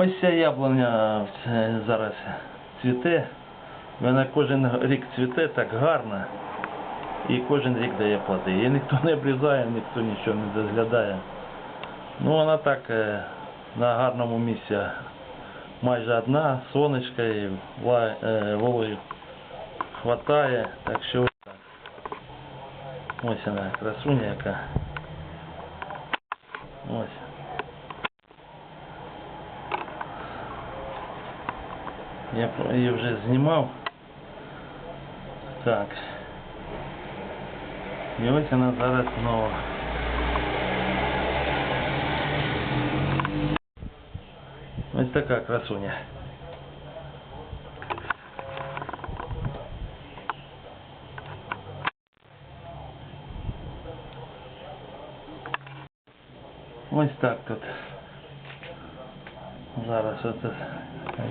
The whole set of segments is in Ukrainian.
Ось ця яблуня е, зараз цвіте. Вона кожен рік цвіте так гарно. І кожен рік дає плоди. Її ніхто не обрізає, ніхто нічого не доглядає. Ну вона так е, на гарному місці. Майже одна, сонечка і е, вологи хватає. Так що так. Ось вона, красуня яка. Ось. Я про- її вже знімав. Так. І ось вона зараз знову. Ось така красуня. Ось так тут. Зараз оце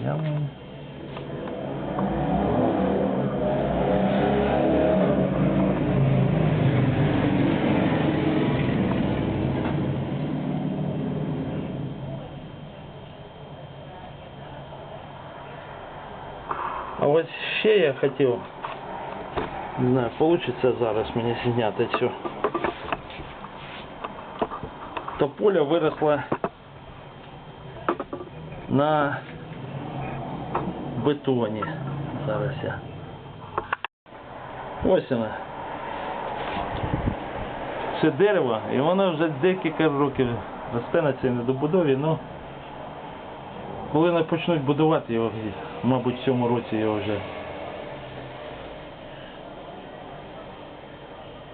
яблуня. А ось ще я хотів, не знаю, получиться зараз мені зняти цю. Тополя виросла на бетоні. Зараз я. Ось вона. Це дерево, і воно вже декілька років росте на цій недобудові, ну коли не почнуть будувати його, мабуть, в цьому році його вже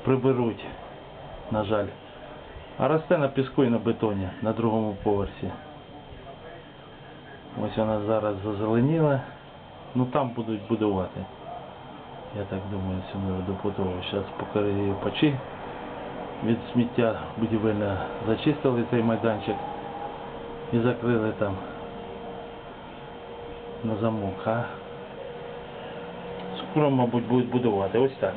приберуть, на жаль. А росте на піску і на бетоні на другому поверсі. Ось вона зараз зазеленіла. Ну там будуть будувати. Я так думаю, цю недобудову. Зараз поки її печі від сміття будівельне зачистили цей майданчик і закрили там на замок, а скоро, мабуть, будуть будувати. Ось так.